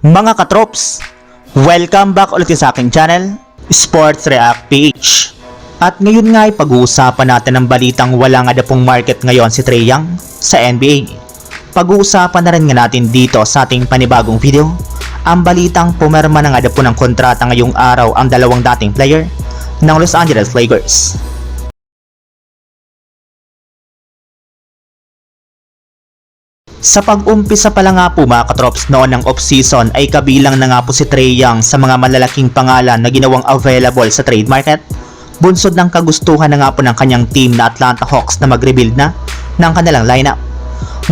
Mga katrops, welcome back ulit sa aking channel, Sports React PH. At ngayon nga ay pag-uusapan natin ang balitang wala nga na pong market ngayon si Trae Young sa NBA. Pag-uusapan na rin nga natin dito sa ating panibagong video, ang balitang pumerma na nga ng kontrata ngayong araw ang dalawang dating player ng Los Angeles Lakers. Sa pag-umpisa pa nga po mga katrops noon ng off-season ay kabilang na nga po si Trae Young sa mga malalaking pangalan na ginawang available sa trade market. Bunsod ng kagustuhan na nga po ng kanyang team na Atlanta Hawks na mag-rebuild na ng kanilang lineup.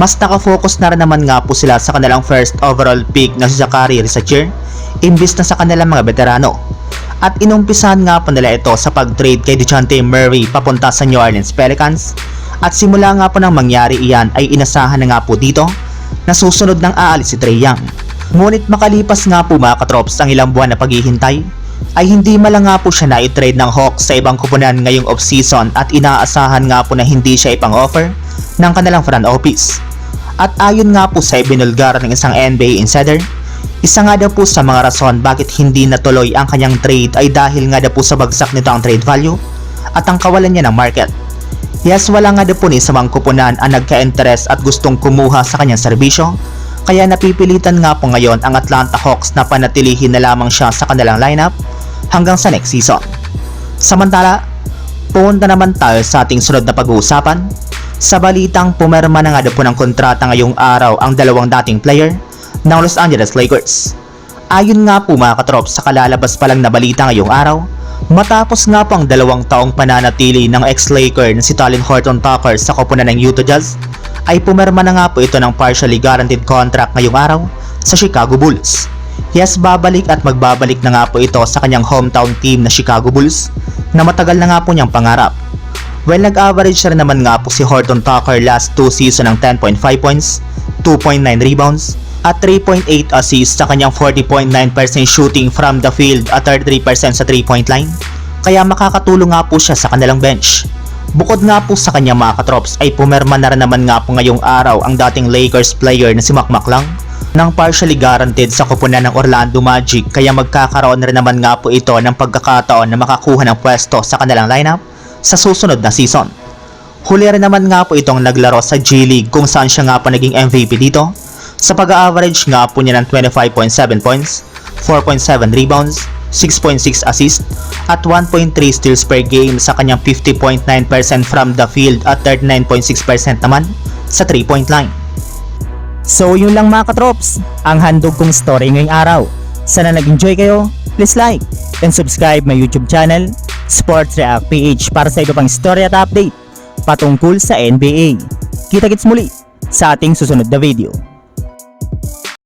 Mas nakafocus na rin naman nga po sila sa kanilang first overall pick na si Zachary Risacher imbis na sa kanilang mga veterano. At inumpisahan nga po nila ito sa pag-trade kay DeJounte Murray papunta sa New Orleans Pelicans at simula nga po nang mangyari iyan ay inasahan na nga po dito na susunod ng aalis si Trae Young. Ngunit makalipas nga po mga katrops ang ilang buwan na paghihintay, ay hindi malang nga po siya na-trade ng Hawks sa ibang kupunan ngayong off-season at inaasahan nga po na hindi siya ipang-offer ng kanilang front office. At ayon nga po sa ibinulgar ng isang NBA insider, isa nga daw po sa mga rason bakit hindi natuloy ang kanyang trade ay dahil nga daw po sa bagsak nito ang trade value at ang kawalan niya ng market. Yes, wala nga daw po ni sa mga kupunan ang nagka-interest at gustong kumuha sa kanyang serbisyo, kaya napipilitan nga po ngayon ang Atlanta Hawks na panatilihin na lamang siya sa kanilang lineup hanggang sa next season. Samantala, punta naman tayo sa ating sunod na pag-uusapan. Sa balitang pumerma na nga po ng kontrata ngayong araw ang dalawang dating player ng Los Angeles Lakers. Ayon nga po mga katrops sa kalalabas pa lang na balita ngayong araw, matapos nga po ang dalawang taong pananatili ng ex-Laker na si Talon Horton Tucker sa koponan ng Utah Jazz, ay pumerma na nga po ito ng partially guaranteed contract ngayong araw sa Chicago Bulls. Yes, babalik at magbabalik na nga po ito sa kanyang hometown team na Chicago Bulls na matagal na nga po niyang pangarap. Well, nag-average rin naman nga po si Horton Tucker last 2 season ng 10.5 points, 2.9 rebounds, at 3.8 assists sa kanyang 40.9% shooting from the field at 33% sa 3-point line. Kaya makakatulong nga po siya sa kanilang bench. Bukod nga po sa kanyang mga katrops ay pumerma na rin naman nga po ngayong araw ang dating Lakers player na si Mac McClung ng partially guaranteed sa kupunan ng Orlando Magic kaya magkakaroon rin naman nga po ito ng pagkakataon na makakuha ng pwesto sa kanilang lineup sa susunod na season. Huli rin naman nga po itong naglaro sa G League kung saan siya nga po naging MVP dito sa pag-average nga po niya ng 25.7 points, 4.7 rebounds, 6.6 assists, at 1.3 steals per game sa kanyang 50.9% from the field at 39.6% naman sa 3-point line. So yun lang mga katrops, ang handog kong story ngayong araw. Sana nag-enjoy kayo, please like and subscribe my YouTube channel, Sports React PH para sa iba pang story at update patungkol sa NBA. Kita-kits muli sa ating susunod na video.